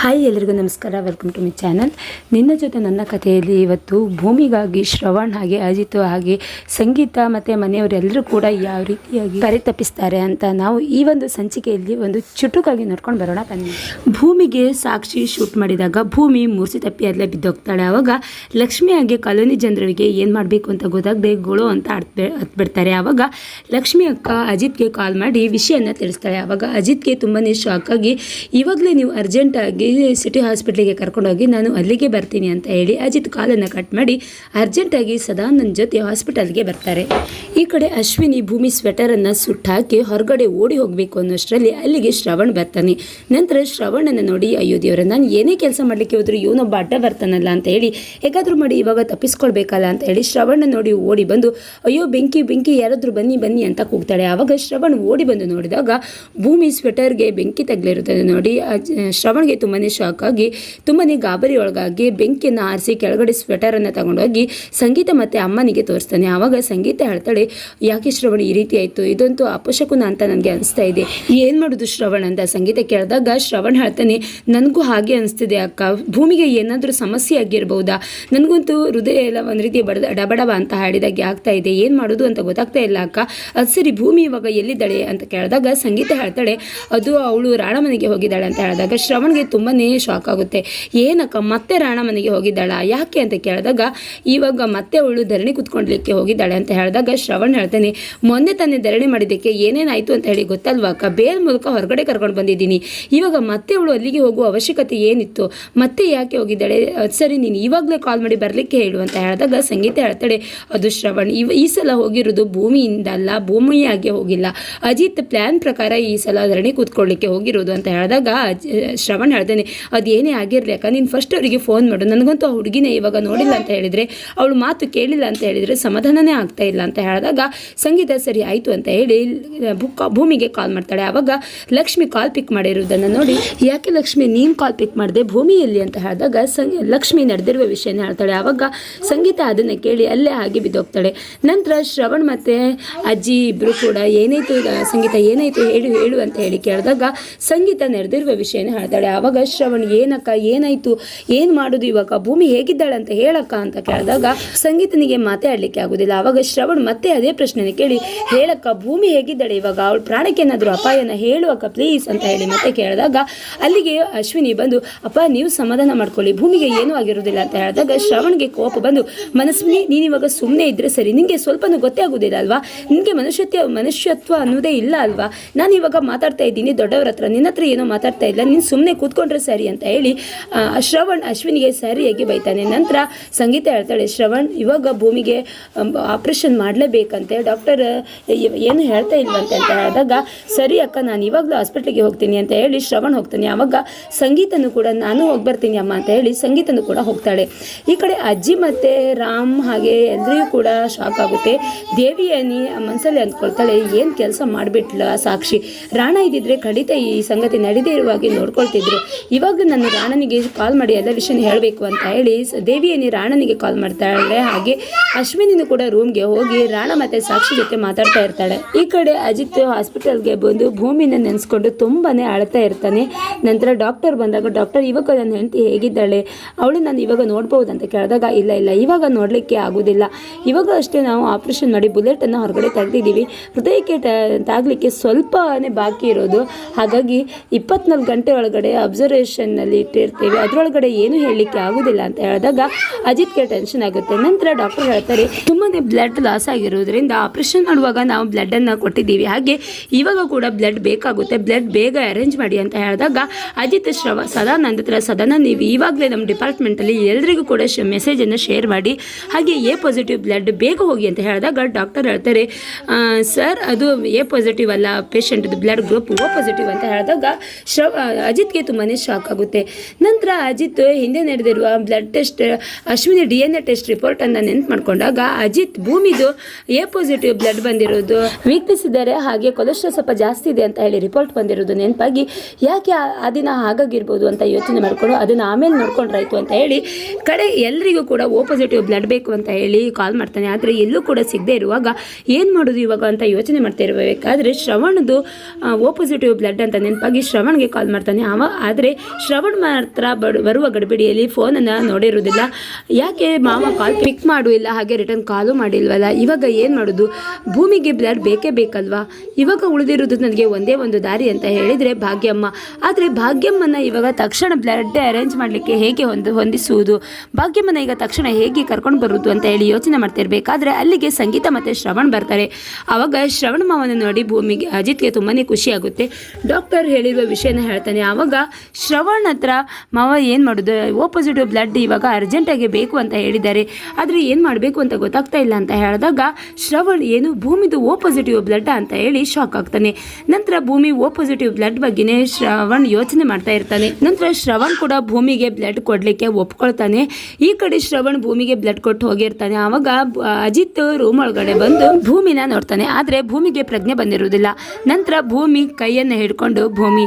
Hi ಎಲ್ರಿಗೂ ನಮಸ್ಕಾರ. Welcome to my channel ನಿನ್ನ ಜೊತೆ ನನ್ನ ಕಥೆಯಲ್ಲಿ ಇವತ್ತು ಭೂಮಿಗಾಗಿ ಶ್ರವಣ್ ಹಾಗೆ ಅಜಿತ್ ಹಾಗೆ ಸಂಗೀತ ಮತ್ತು ಮನೆಯವರೆಲ್ಲರೂ ಕೂಡ ಯಾವ ರೀತಿಯಾಗಿ ಪರಿತಪಿಸ್ತಾರೆ ಅಂತ ನಾವು ಈ ಒಂದು ಸಂಚಿಕೆಯಲ್ಲಿ ಒಂದು ಚುಟುಕಾಗಿ ನೋಡ್ಕೊಂಡು ಬರೋಣ. ಬನ್ನಿ. ಭೂಮಿಗೆ ಸಾಕ್ಷಿ ಶೂಟ್ ಮಾಡಿದಾಗ ಭೂಮಿ ಮೂರ್ಸಿ ತಪ್ಪಿ ಅಲ್ಲೇ ಬಿದ್ದೋಗ್ತಾಳೆ. ಆವಾಗ ಲಕ್ಷ್ಮಿ ಹಾಗೆ ಕಾಲೋನಿ ಜನರಿಗೆ ಏನು ಮಾಡಬೇಕು ಅಂತ ಗೊತ್ತಾಗದೆ ಗೋಳು ಅಂತ ಆಡ್ಬೆ ಹತ್ಬಿಡ್ತಾರೆ ಆವಾಗ ಲಕ್ಷ್ಮಿ ಅಕ್ಕ ಅಜಿತ್ಗೆ ಕಾಲ್ ಮಾಡಿ ವಿಷಯನ ತಿಳಿಸ್ತಾಳೆ. ಆವಾಗ ಅಜಿತ್ಗೆ ತುಂಬಾ ಶಾಕ್ ಆಗಿ, ಇವಾಗಲೇ ನೀವು ಅರ್ಜೆಂಟಾಗಿ ಸಿಟಿ ಹಾಸ್ಪಿಟ್ಲಿಗೆ ಕರ್ಕೊಂಡೋಗಿ ನಾನು ಅಲ್ಲಿಗೆ ಬರ್ತೀನಿ ಅಂತ ಹೇಳಿ ಅಜಿತ್ ಕಾಲನ್ನು ಕಟ್ ಮಾಡಿ ಅರ್ಜೆಂಟಾಗಿ ಸದಾ ಜೊತೆ ಹಾಸ್ಪಿಟಲ್ಗೆ ಬರ್ತಾರೆ. ಈ ಕಡೆ ಅಶ್ವಿನಿ ಭೂಮಿ ಸ್ವೆಟರನ್ನು ಸುಟ್ಟಾಕಿ ಹೊರಗಡೆ ಓಡಿ ಹೋಗಬೇಕು ಅನ್ನೋಷ್ಟರಲ್ಲಿ ಅಲ್ಲಿಗೆ ಶ್ರವಣ್ ಬರ್ತಾನೆ. ನಂತರ ಶ್ರವಣನ ನೋಡಿ, ಅಯ್ಯೋ ದೇವರ, ನಾನು ಏನೇ ಕೆಲಸ ಮಾಡಲಿಕ್ಕೆ ಹೋದರೂ ಇವನೊಬ್ಬ ಅಡ್ಡ ಬರ್ತಾನಲ್ಲ ಅಂತ ಹೇಳಿ ಹೇಗಾದರೂ ಮಾಡಿ ಇವಾಗ ತಪ್ಪಿಸ್ಕೊಳ್ಬೇಕಲ್ಲ ಅಂತ ಹೇಳಿ ಶ್ರವಣ ನೋಡಿ ಓಡಿ ಬಂದು, ಅಯ್ಯೋ ಬೆಂಕಿ ಬೆಂಕಿ, ಯಾರಾದರೂ ಬನ್ನಿ ಬನ್ನಿ ಅಂತ ಕೂಗ್ತಾಳೆ. ಆವಾಗ ಶ್ರವಣ್ ಓಡಿ ಬಂದು ನೋಡಿದಾಗ ಭೂಮಿ ಸ್ವೆಟರ್ಗೆ ಬೆಂಕಿ ತಗಲಿರುತ್ತದೆ ನೋಡಿ ಶ್ರವಣ್ಗೆ ತುಂಬಾ ಶಾಕ್ ಆಗಿ ತುಂಬಾ ಗಾಬರಿ ಒಳಗಾಗಿ ಬೆಂಕಿಯನ್ನು ಆರಿಸಿ ಕೆಳಗಡೆ ಸ್ವೆಟರನ್ನು ತಗೊಂಡೋಗಿ ಸಂಗೀತ ಮತ್ತು ಅಮ್ಮನಿಗೆ ತೋರಿಸ್ತಾನೆ. ಆವಾಗ ಸಂಗೀತ ಹೇಳ್ತಾಳೆ, ಯಾಕೆ ಶ್ರವಣ ಈ ರೀತಿ ಆಯಿತು? ಇದಂತೂ ಅಪಶಕುನ ಅಂತ ನನಗೆ ಅನಿಸ್ತಾ ಇದೆ. ಏನು ಮಾಡೋದು ಶ್ರವಣ? ಅಂತ ಸಂಗೀತ ಕೇಳಿದಾಗ ಶ್ರವಣ್ ಹೇಳ್ತಾನೆ, ನನಗೂ ಹಾಗೆ ಅನಿಸ್ತಿದೆ ಅಕ್ಕ. ಭೂಮಿಗೆ ಏನಾದರೂ ಸಮಸ್ಯೆ ಆಗಿರ್ಬೋದಾ? ನನಗಂತೂ ಹೃದಯ ಎಲ್ಲ ಒಂದು ರೀತಿ ಬಡದ, ಡಬಡಬ ಅಂತ ಹಾಡಿದಾಗೆ ಆಗ್ತಾ ಇದೆ. ಏನು ಮಾಡೋದು ಅಂತ ಗೊತ್ತಾಗ್ತಾ ಇಲ್ಲ ಅಕ್ಕ. ಅದು ಸರಿ, ಭೂಮಿ ಇವಾಗ ಎಲ್ಲಿದ್ದಾಳೆ? ಅಂತ ಕೇಳಿದಾಗ ಸಂಗೀತ ಹೇಳ್ತಾಳೆ, ಅದು ಅವಳು ರಾಣಮನೆಗೆ ಹೋಗಿದ್ದಾಳೆ ಅಂತ ಹೇಳಿದಾಗ ಶ್ರವಣ್ಗೆ ತುಂಬಾ ಶಾಕ್ ಆಗುತ್ತೆ. ಏನಕ್ಕ, ಮತ್ತೆ ರಾಣ ಮನೆಗೆ ಹೋಗಿದ್ದಾಳ? ಯಾಕೆ ಅಂತ ಕೇಳಿದಾಗ, ಇವಾಗ ಮತ್ತೆ ಅವಳು ಧರಣಿ ಕುತ್ಕೊಂಡ್ಲಿಕ್ಕೆ ಹೋಗಿದ್ದಾಳೆ ಅಂತ ಹೇಳಿದಾಗ ಶ್ರವಣ್ ಹೇಳ್ತಾನೆ, ಮೊನ್ನೆ ತಾನೇ ಧರಣಿ ಮಾಡಿದ್ದಕ್ಕೆ ಏನೇನಾಯಿತು ಅಂತ ಹೇಳಿ ಗೊತ್ತಲ್ವಾ ಅಕ್ಕ? ಬೇಲ್ ಮೂಲಕ ಹೊರಗಡೆ ಕರ್ಕೊಂಡು ಬಂದಿದ್ದೀನಿ. ಇವಾಗ ಮತ್ತೆ ಅವಳು ಅಲ್ಲಿಗೆ ಹೋಗುವ ಅವಶ್ಯಕತೆ ಏನಿತ್ತು? ಮತ್ತೆ ಯಾಕೆ ಹೋಗಿದ್ದಾಳೆ? ಸರಿ, ನೀನು ಇವಾಗಲೇ ಕಾಲ್ ಮಾಡಿ ಬರಲಿಕ್ಕೆ ಹೇಳು ಅಂತ ಹೇಳಿದಾಗ ಸಂಗೀತ ಹೇಳ್ತಾಳೆ, ಅದು ಶ್ರವಣ್, ಇವ, ಈ ಸಲ ಹೋಗಿರೋದು ಭೂಮಿಯಿಂದ ಅಲ್ಲ ಭೂಮಿಯಾಗೆ ಹೋಗಿಲ್ಲ. ಅಜಿತ್ ಪ್ಲ್ಯಾನ್ ಪ್ರಕಾರ ಈ ಸಲ ಧರಣಿ ಕೂತ್ಕೊಳ್ಳಿಕ್ಕೆ ಹೋಗಿರೋದು ಅಂತ ಹೇಳಿದಾಗ ಶ್ರವಣ್ ಹೇಳ್ತಾನೆ ಅದು ಏನೇ ಆಗಿರಲಿ ಅಕ್ಕ, ನೀನು ಫಸ್ಟ್ ಅವರಿಗೆ ಫೋನ್ ಮಾಡು. ನನಗಂತೂ ಆ ಹುಡುಗಿನೇ ಇವಾಗ ನೋಡಿಲ್ಲ ಅಂತ ಹೇಳಿದರೆ, ಅವಳು ಮಾತು ಕೇಳಿಲ್ಲ ಅಂತ ಹೇಳಿದರೆ ಸಮಾಧಾನನೇ ಆಗ್ತಾ ಇಲ್ಲ ಅಂತ ಹೇಳಿದಾಗ, ಸಂಗೀತ ಸರಿ ಆಯಿತು ಅಂತ ಹೇಳಿ ಭೂಮಿಗೆ ಕಾಲ್ ಮಾಡ್ತಾಳೆ. ಆವಾಗ ಲಕ್ಷ್ಮಿ ಕಾಲ್ ಪಿಕ್ ಮಾಡಿರೋದನ್ನು ನೋಡಿ, ಯಾಕೆ ಲಕ್ಷ್ಮಿ, ನೀನು ಕಾಲ್ ಪಿಕ್ ಮಾಡಿದೆ ಭೂಮಿಯಲ್ಲಿ? ಅಂತ ಹೇಳಿದಾಗ ಸಂ ಲಕ್ಷ್ಮಿ ನಡೆದಿರುವ ವಿಷಯನ ಹೇಳ್ತಾಳೆ. ಆವಾಗ ಸಂಗೀತ ಅದನ್ನು ಕೇಳಿ ಅಲ್ಲೇ ಹಾಗೆ ಬಿದ್ದೋಗ್ತಾಳೆ. ನಂತರ ಶ್ರವಣ್ ಮತ್ತು ಅಜ್ಜಿ ಇಬ್ಬರು ಕೂಡ ಏನಾಯಿತು ಸಂಗೀತ ಏನಾಯಿತು ಹೇಳು ಹೇಳು ಅಂತ ಹೇಳಿ ಕೇಳಿದಾಗ, ಸಂಗೀತ ನಡೆದಿರುವ ವಿಷಯನ ಹೇಳ್ತಾಳೆ. ಆವಾಗ ಶ್ರವಣ್ ಏನಕ್ಕ, ಏನಾಯ್ತು, ಏನು ಮಾಡೋದು ಇವಾಗ, ಭೂಮಿ ಹೇಗಿದ್ದಾಳೆ ಅಂತ ಹೇಳಕ್ಕ ಅಂತ ಕೇಳಿದಾಗ ಸಂಗೀತನಿಗೆ ಮಾತಾಡಲಿಕ್ಕೆ ಆಗೋದಿಲ್ಲ. ಆವಾಗ ಶ್ರವಣ್ ಮತ್ತೆ ಅದೇ ಪ್ರಶ್ನೆನ ಕೇಳಿ, ಹೇಳಕ್ಕ, ಭೂಮಿ ಹೇಗಿದ್ದಾಳೆ ಇವಾಗ? ಅವಳು ಪ್ರಾಣಕ್ಕೆ ಏನಾದರೂ ಅಪಾಯನ ಹೇಳುವಕ್ಕ ಪ್ಲೀಸ್ ಅಂತ ಹೇಳಿ ಮತ್ತೆ ಕೇಳಿದಾಗ, ಅಲ್ಲಿಗೆ ಅಶ್ವಿನಿ ಬಂದು, ಅಪ್ಪ, ನೀವು ಸಮಾಧಾನ ಮಾಡ್ಕೊಳ್ಳಿ, ಭೂಮಿಗೆ ಏನೂ ಆಗಿರೋದಿಲ್ಲ ಅಂತ ಹೇಳಿದಾಗ ಶ್ರವಣ್ಗೆ ಕೋಪ ಬಂದು, ಮನಸ್ವಿನಿ, ನೀನು ಇವಾಗ ಸುಮ್ಮನೆ ಇದ್ದರೆ ಸರಿ ನಿನಗೆ ಸ್ವಲ್ಪನೂ ಗೊತ್ತೇ ಆಗೋದಿಲ್ಲ ಅಲ್ವಾ? ನಿಮಗೆ ಮನುಷ್ಯತ್ವ ಮನುಷ್ಯತ್ವ ಅನ್ನೋದೇ ಇಲ್ಲ ಅಲ್ವಾ? ನಾನು ಇವಾಗ ಮಾತಾಡ್ತಾ ಇದ್ದೀನಿ, ದೊಡ್ಡವ್ರ ಹತ್ರ, ನಿನ್ನ ಹತ್ರ ಏನೋ ಮಾತಾಡ್ತಾ ಇಲ್ಲ, ನೀನು ಸುಮ್ಮನೆ ಕೂತ್ಕೊಂಡ್ರೆ ಸರಿ ಅಂತ ಹೇಳಿ ಶ್ರವಣ್ ಅಶ್ವಿನಿಗೆ ಸರಿಯಾಗಿ ಬೈತಾನೆ. ನಂತರ ಸಂಗೀತ ಹೇಳ್ತಾಳೆ, ಶ್ರವಣ್, ಇವಾಗ ಭೂಮಿಗೆ ಆಪ್ರೇಷನ್ ಮಾಡಲೇಬೇಕಂತೆ. ಡಾಕ್ಟರ್ ಏನು ಹೇಳ್ತಾ ಇಲ್ವಂತೆ ಅಂತ ಹೇಳಿದಾಗ, ಸರಿ ಅಕ್ಕ, ನಾನು ಇವಾಗಲೂ ಹಾಸ್ಪಿಟ್ಲಿಗೆ ಹೋಗ್ತೀನಿ ಅಂತ ಹೇಳಿ ಶ್ರವಣ್ ಹೋಗ್ತಾನೆ. ಆವಾಗ ಸಂಗೀತನೂ ಕೂಡ, ನಾನು ಹೋಗಿ ಬರ್ತೀನಿ ಅಮ್ಮ ಅಂತ ಹೇಳಿ ಸಂಗೀತನೂ ಕೂಡ ಹೋಗ್ತಾಳೆ. ಈ ಕಡೆ ಅಜ್ಜಿ ಮತ್ತು ರಾಮ್ ಹಾಗೆ ಎಲ್ಲರಿಗೂ ಕೂಡ ಶಾಕ್ ಆಗುತ್ತೆ. ದೇವಿಯನಿ ಮನಸ್ಸಲ್ಲಿ ಅಂದ್ಕೊಳ್ತಾಳೆ, ಏನು ಕೆಲಸ ಮಾಡಿಬಿಟ್ಲ ಸಾಕ್ಷಿ? ರಾಣ ಇದ್ದಿದ್ರೆ ಖಂಡಿತ ಈ ಸಂಗತಿ ನಡೆದೇ ಇರುವಾಗಿ ನೋಡ್ಕೊಳ್ತಿದ್ರು. ಇವಾಗ ನಾನು ರಾಣನಿಗೆ ಕಾಲ್ ಮಾಡಿ ಎಲ್ಲ ವಿಷಯನ ಹೇಳಬೇಕು ಅಂತ ಹೇಳಿ ದೇವಿಯನ್ನೇ ದೇವಿಯನಿ ರಾಣನಿಗೆ ಕಾಲ್ ಮಾಡ್ತಾಳೆ ಹಾಗೆ ಅಶ್ವಿನಿನೂ ಕೂಡ ರೂಮ್ಗೆ ಹೋಗಿ ರಾಣ ಮತ್ತು ಸಾಕ್ಷಿ ಜೊತೆ ಮಾತಾಡ್ತಾ ಇರ್ತಾಳೆ. ಈ ಕಡೆ ಅಜಿತ್ ಹಾಸ್ಪಿಟಲ್ಗೆ ಬಂದು ಭೂಮಿನ ನೆನೆಸ್ಕೊಂಡು ತುಂಬಾನೇ ಅಳ್ತಾ ಇರ್ತಾನೆ. ನಂತರ ಡಾಕ್ಟರ್ ಬಂದಾಗ ಡಾಕ್ಟರ್ ಇವಾಗ ನನ್ನ ಹೆಂಡತಿ ಹೇಗಿದ್ದಾಳೆ? ಅವಳು ನಾನು ಇವಾಗ ನೋಡ್ಬೋದು ಅಂತ ಕೇಳಿದಾಗ, ಇಲ್ಲ ಇಲ್ಲ, ಇವಾಗ ನೋಡಲಿಕ್ಕೆ ಆಗೋದಿಲ್ಲ. ಇವಾಗ ಅಷ್ಟೇ ನಾವು ಆಪ್ರೇಷನ್ ಮಾಡಿ ಬುಲೆಟನ್ನು ಹೊರಗಡೆ ತೆಗೆದಿದ್ದೀವಿ. ಹೃದಯಕ್ಕೆ ತಾಗ್ಲಿಕ್ಕೆ ಸ್ವಲ್ಪನೇ ಬಾಕಿ ಇರೋದು. ಹಾಗಾಗಿ ಇಪ್ಪತ್ನಾಲ್ಕು ಗಂಟೆ ಒಳಗಡೆ ಅಬ್ಸರ್ವೇಷನ್ನಲ್ಲಿ ಇಟ್ಟಿರ್ತೀವಿ. ಅದರೊಳಗಡೆ ಏನು ಹೇಳಲಿಕ್ಕೆ ಆಗೋದಿಲ್ಲ ಅಂತ ಹೇಳಿದಾಗ ಅಜಿತ್ಗೆ ಟೆನ್ಷನ್ ಆಗುತ್ತೆ. ನಂತರ ಡಾಕ್ಟರ್ ಹೇಳ್ತಾರೆ, ತುಂಬನೇ ಬ್ಲಡ್ ಲಾಸ್ ಆಗಿರೋದ್ರಿಂದ ಆಪ್ರೇಷನ್ ಮಾಡುವಾಗ ನಾವು ಬ್ಲಡ್ಡನ್ನು ಕೊಟ್ಟಿದ್ದೀವಿ. ಹಾಗೆ ಇವಾಗ ಕೂಡ ಬ್ಲಡ್ ಬೇಕಾಗುತ್ತೆ. ಬ್ಲಡ್ ಬೇಗ ಅರೇಂಜ್ ಮಾಡಿ ಅಂತ ಹೇಳಿದಾಗ ಅಜಿತ್ ಶ್ರವ ಸದಾನಂದ ಹತ್ರ ಸದನ ನೀವು ಇವಾಗಲೇ ನಮ್ಮ ಡಿಪಾರ್ಟ್ಮೆಂಟಲ್ಲಿ ಎಲ್ರಿಗೂ ಕೂಡ ಮೆಸೇಜನ್ನು ಶೇರ್ ಮಾಡಿ, ಹಾಗೆ ಎ ಪಾಸಿಟಿವ್ ಬ್ಲಡ್ ಬೇಗ ಹೋಗಿ ಅಂತ ಹೇಳಿದಾಗ ಡಾಕ್ಟರ್ ಹೇಳ್ತಾರೆ ಸರ್ ಅದು ಎ ಪಾಸಿಟಿವ್ ಅಲ್ಲ. ಪೇಷಂಟ್ದು ಬ್ಲಡ್ ಗ್ರೂಪ್ ಓ ಪಾಸಿಟಿವ್ ಅಂತ ಹೇಳಿದಾಗ ಶ್ರವ ಅಜಿತ್ಗೆ ತುಂಬಾ ಶಾಕ್ ಆಗುತ್ತೆ. ನಂತರ ಅಜಿತ್ ಹಿಂದೆ ನಡೆದಿರುವ blood test Ashwini D N A test ರಿಪೋರ್ಟನ್ನು ನೆನ್ಪು ಮಾಡ್ಕೊಂಡಾಗ ಅಜಿತ್ ಭೂಮಿದು ಎ ಪಾಸಿಟಿವ್ ಬ್ಲಡ್ ಬಂದಿರೋದು. ವೀಕ್ನೆಸ್ ಹಾಗೆ ಕೊಲೆಸ್ಟ್ರಾಲ್ ಸ್ವಲ್ಪ ಜಾಸ್ತಿ ಇದೆ ಅಂತ ಹೇಳಿ ರಿಪೋರ್ಟ್ ಬಂದಿರೋದು ನೆನಪಾಗಿ. ಯಾಕೆ ಆ- ಆ ದಿನ ಹಾಗಾಗಿರ್ಬೋದು ಅಂತ ಯೋಚನೆ ಮಾಡಿಕೊಂಡು ಅದನ್ನು ಆಮೇಲೆ ನೋಡ್ಕೊಂಡ್ರಾಯ್ತು ಅಂತ ಹೇಳಿ ಕಡೆ ಎಲ್ಲರಿಗೂ ಕೂಡ ಓ ಪಾಸಿಟಿವ್ ಬ್ಲಡ್ ಬೇಕು ಅಂತ ಹೇಳಿ ಕಾಲ್ ಮಾಡ್ತಾನೆ. ಆದರೆ ಎಲ್ಲೂ ಕೂಡ ಸಿಗದೆ ಇರುವಾಗ ಏನು ಮಾಡೋದು ಇವಾಗ ಅಂತ ಯೋಚನೆ ಮಾಡ್ತಾ ಇರಬೇಕಾದ್ರೆ ಶ್ರವಣದು ಓ ಪಾಸಿಟಿವ್ ಬ್ಲಡ್ ಅಂತ ನೆನಪಾಗಿ ಶ್ರವಣ್ಗೆ ಕಾಲ್ ಮಾಡ್ತಾನೆ. ಅವ ಆದರೆ ಆದರೆ ಶ್ರವಣ್ ಮಾತ್ರ ಬರುವ ಗಡಿಬಿಡಿಯಲ್ಲಿ ಫೋನನ್ನು ನೋಡಿರುವುದಿಲ್ಲ. ಯಾಕೆ ಮಾವ ಕಾಲ್ ಪಿಕ್ ಮಾಡು ಇಲ್ಲ, ಹಾಗೆ ರಿಟರ್ನ್ ಕಾಲು ಮಾಡಿಲ್ವಲ್ಲ? ಇವಾಗ ಏನು ಮಾಡೋದು? ಭೂಮಿಗೆ ಬ್ಲಡ್ ಬೇಕೇ ಬೇಕಲ್ವಾ? ಇವಾಗ ಉಳಿದಿರೋದು ನನಗೆ ಒಂದೇ ಒಂದು ದಾರಿ ಅಂತ ಹೇಳಿದರೆ ಭಾಗ್ಯಮ್ಮ. ಆದರೆ ಭಾಗ್ಯಮ್ಮನ ಇವಾಗ ತಕ್ಷಣ ಬ್ಲಡ್ ಅರೇಂಜ್ ಮಾಡಲಿಕ್ಕೆ ಹೇಗೆ ಹೊಂದು ಹೊಂದಿಸುವುದು? ಭಾಗ್ಯಮ್ಮನ ಈಗ ತಕ್ಷಣ ಹೇಗೆ ಕರ್ಕೊಂಡು ಬರುವುದು ಅಂತ ಹೇಳಿ ಯೋಚನೆ ಮಾಡ್ತಿರ್ಬೇಕಾದ್ರೆ ಅಲ್ಲಿಗೆ ಸಂಗೀತ ಮತ್ತು ಶ್ರವಣ್ ಬರ್ತಾರೆ. ಆವಾಗ ಶ್ರವಣ ಮಾವನ ನೋಡಿ ಭೂಮಿಗೆ ಅಜಿತ್ಗೆ ತುಂಬಾ ಖುಷಿಯಾಗುತ್ತೆ. ಡಾಕ್ಟರ್ ಹೇಳಿರುವ ವಿಷಯನ ಹೇಳ್ತಾನೆ. ಆವಾಗ ಶ್ರವಣ್ ಹತ್ರ ಮಾವ ಏನು ಮಾಡೋದು? ಓಪೋಸಿಟ್ ಬ್ಲಡ್ ಇವಾಗ ಅರ್ಜೆಂಟಾಗಿ ಬೇಕು ಅಂತ ಹೇಳಿದ್ದಾರೆ. ಆದರೆ ಏನು ಮಾಡಬೇಕು ಅಂತ ಗೊತ್ತಾಗ್ತಾ ಇಲ್ಲ ಅಂತ ಹೇಳಿದಾಗ ಶ್ರವಣ್ ಏನು ಭೂಮಿದು ಓಪೋಸಿಟಿವ್ ಪಾಸಿಟಿವ್ ಬ್ಲಡ್ ಅಂತ ಹೇಳಿ ಶಾಕ್ ಆಗ್ತಾನೆ. ನಂತರ ಭೂಮಿ ಓಪೋಸಿಟಿವ್ ಪಾಸಿಟಿವ್ ಬ್ಲಡ್ ಬಗ್ಗೆನೇ ಶ್ರವಣ್ ಯೋಚನೆ ಮಾಡ್ತಾ ಇರ್ತಾನೆ. ನಂತರ ಶ್ರವಣ್ ಕೂಡ ಭೂಮಿಗೆ ಬ್ಲಡ್ ಕೊಡಲಿಕ್ಕೆ ಒಪ್ಕೊಳ್ತಾನೆ. ಈ ಕಡೆ ಶ್ರವಣ್ ಭೂಮಿಗೆ ಬ್ಲಡ್ ಕೊಟ್ಟು ಹೋಗಿರ್ತಾನೆ. ಆವಾಗ ಅಜಿತ್ ರೂಮ್ ಒಳಗಡೆ ಬಂದು ಭೂಮಿನ ನೋಡ್ತಾನೆ. ಆದರೆ ಭೂಮಿಗೆ ಪ್ರಜ್ಞೆ ಬಂದಿರುವುದಿಲ್ಲ. ನಂತರ ಭೂಮಿ ಕೈಯನ್ನು ಹಿಡ್ಕೊಂಡು ಭೂಮಿ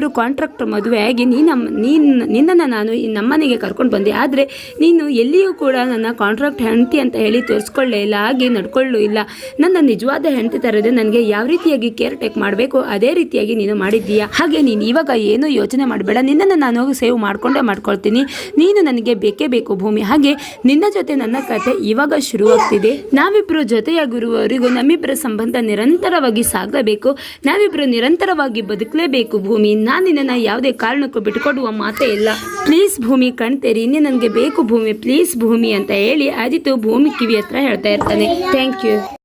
ನಾವಿಬ್ಬರು ಕಾಂಟ್ರಾಕ್ಟ್ ಮದುವೆ ಆಗಿ ನೀ ನಮ್ಮ ನೀನು ನಿನ್ನನ್ನು ನಾನು ನಮ್ಮನೆಗೆ ಕರ್ಕೊಂಡು ಬಂದೆ. ಆದರೆ ನೀನು ಎಲ್ಲಿಯೂ ಕೂಡ ನನ್ನ ಕಾಂಟ್ರಾಕ್ಟ್ ಹೆಂಡತಿ ಅಂತ ಹೇಳಿ ತೋರಿಸ್ಕೊಳ್ಳೇ ಇಲ್ಲ, ಹಾಗೆ ನಡ್ಕೊಳ್ಳೂ ಇಲ್ಲ. ನನ್ನ ನಿಜವಾದ ಹೆಂಡತಿ ಥರದೇ ನನಗೆ ಯಾವ ರೀತಿಯಾಗಿ ಕೇರ್ ಟೇಕ್ ಮಾಡಬೇಕು, ಅದೇ ರೀತಿಯಾಗಿ ನೀನು ಮಾಡಿದ್ದೀಯಾ? ಹಾಗೆ ನೀನು ಇವಾಗ ಏನೂ ಯೋಚನೆ ಮಾಡಬೇಡ. ನಿನ್ನನ್ನು ನಾನು ಸೇವ್ ಮಾಡಿಕೊಂಡೇ ಮಾಡ್ಕೊಳ್ತೀನಿ. ನೀನು ನನಗೆ ಬೇಕೇ ಬೇಕು ಭೂಮಿ. ಹಾಗೆ ನಿನ್ನ ಜೊತೆ ನನ್ನ ಕತೆ ಇವಾಗ ಶುರುವಾಗ್ತಿದೆ. ನಾವಿಬ್ಬರು ಜೊತೆಯಾಗಿರುವವರಿಗೂ ನಮ್ಮಿಬ್ಬರ ಸಂಬಂಧ ನಿರಂತರವಾಗಿ ಸಾಗಬೇಕು. ನಾವಿಬ್ಬರು ನಿರಂತರವಾಗಿ ಬದುಕಲೇಬೇಕು ಭೂಮಿ. ನಾನು ನಿನ್ನನ್ನು ಯಾವುದೇ ಕಾರಣಕ್ಕೂ ಬಿಟ್ಟುಕೊಡುವ ಮಾತೇ ಇಲ್ಲ. ಪ್ಲೀಸ್ ಭೂಮಿ ಕಣ್ತೇರಿ ಇನ್ನೇ ನನಗೆ ಬೇಕು ಭೂಮಿ, ಪ್ಲೀಸ್ ಭೂಮಿ ಅಂತ ಹೇಳಿ ಆದಿತ್ತು ಭೂಮಿ ಕಿವಿ ಹತ್ರ ಹೇಳ್ತಾ ಇರ್ತಾನೆ. Thank you.